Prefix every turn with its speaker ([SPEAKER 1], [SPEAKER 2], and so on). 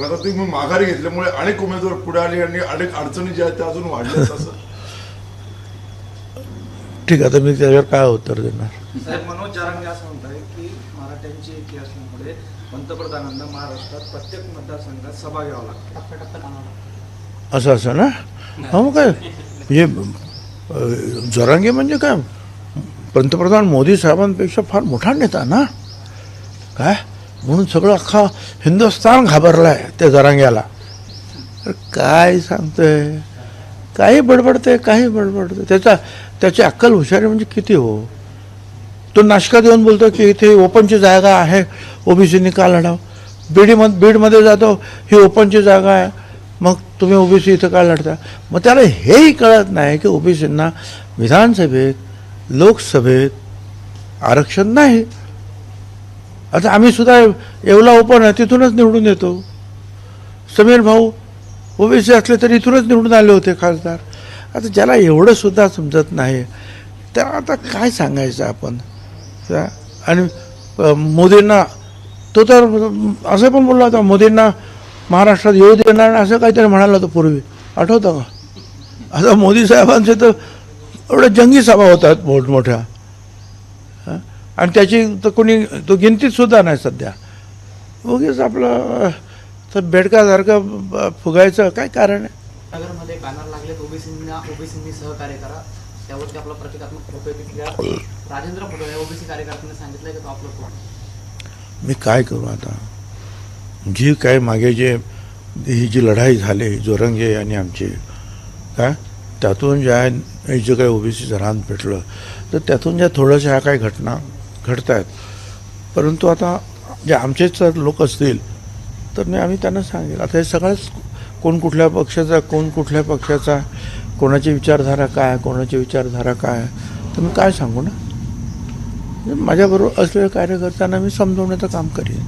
[SPEAKER 1] पण आता तुम्ही माघारी घेतल्यामुळे अनेक उमेदवार पुढे आले आणि अनेक अडचणी ज्या आहेत त्या अजून वाढल्यात असं?
[SPEAKER 2] ठीक आहे आता मी त्याच्यावर काय उत्तर देणार?
[SPEAKER 3] साहेब मनोज जारांगे असं म्हणताय की मराठ्यांची असल्यामुळे पंतप्रधानांना महाराष्ट्रात प्रत्येक मतदारसंघात सभा घ्यावा लागतो.
[SPEAKER 2] असं असं ना? हा मग काय? म्हणजे जरांगे म्हणजे काय? पंतप्रधान मोदी साहेबांपेक्षा फार मोठा नेता ना? काय? म्हणून सगळं अख्खा हिंदुस्थान आहे त्या जरांग्याला. काय सांगतोय? काही बडबडते काही बडबडते त्याचा त्याची अक्कल हुशारी म्हणजे किती हो? तो नाशकात येऊन बोलतो की इथे ओपनची जागा आहे ओबीसीनी का लढाव. बीडीमध्ये बीडमध्ये जातो ही ओपनची जागा आहे. मग तुम्ही ओबीसी इथं का लढता? मग त्याला हेही कळत नाही की ओबीसींना विधानसभेत लोकसभेत आरक्षण नाही. आता आम्ही सुद्धा येवला ओपन आहे तिथूनच निवडून येतो. समीर भाऊ ओबीसी असले तरी इथूनच निवडून आले होते खासदार. आता ज्याला एवढं सुद्धा समजत नाही तर आता काय सांगायचं आपण? आणि मोदींना तो तर असं पण बोलला होता मोदींना महाराष्ट्रात येऊ देणार नाही असं काहीतरी म्हणाला होतं पूर्वी. आठवतं का? आता मोदी साहेबांचे तर एवढ्या जंगी सभा होतात मोठमोठ्या. आणि त्याची तर कोणी तो गिनतीत सुद्धा नाही सध्या. उगीच आपलं तर बेडकासारखं फुगायचं काय कारण आहे?
[SPEAKER 4] नगरमध्ये बॅनर लागलेत ओबीसींना ओबीसींनी सहकार्य करा. त्यावरती आपला प्रतिकात्मक प्रतिक्रिया राजेंद्र फुटोळे ओबीसी कार्यकर्त्यांनी सांगितलंय की तो आपलं
[SPEAKER 2] मी काय करू आता? जी काय मागे जे ही जी लढाई झाली जोरंगे आणि आमची काय त्यातून ज्या हे जे काही ओबीसीचं रान पेटलं तर त्यातून ज्या थोड्याशा ह्या काही घटना घडत आहेत परंतु आता जे आमचेच जर लोक असतील तर मी आम्ही त्यांना सांगेल. आता हे सगळंच कोण कुठल्या पक्षाचा कोण कुठल्या पक्षाचा कोणाची विचारधारा काय कोणाची विचारधारा काय तर मी काय सांगू ना? म्हणजे माझ्याबरोबर असलेल्या कार्यकर्त्यांना मी समजवण्याचं काम करेन.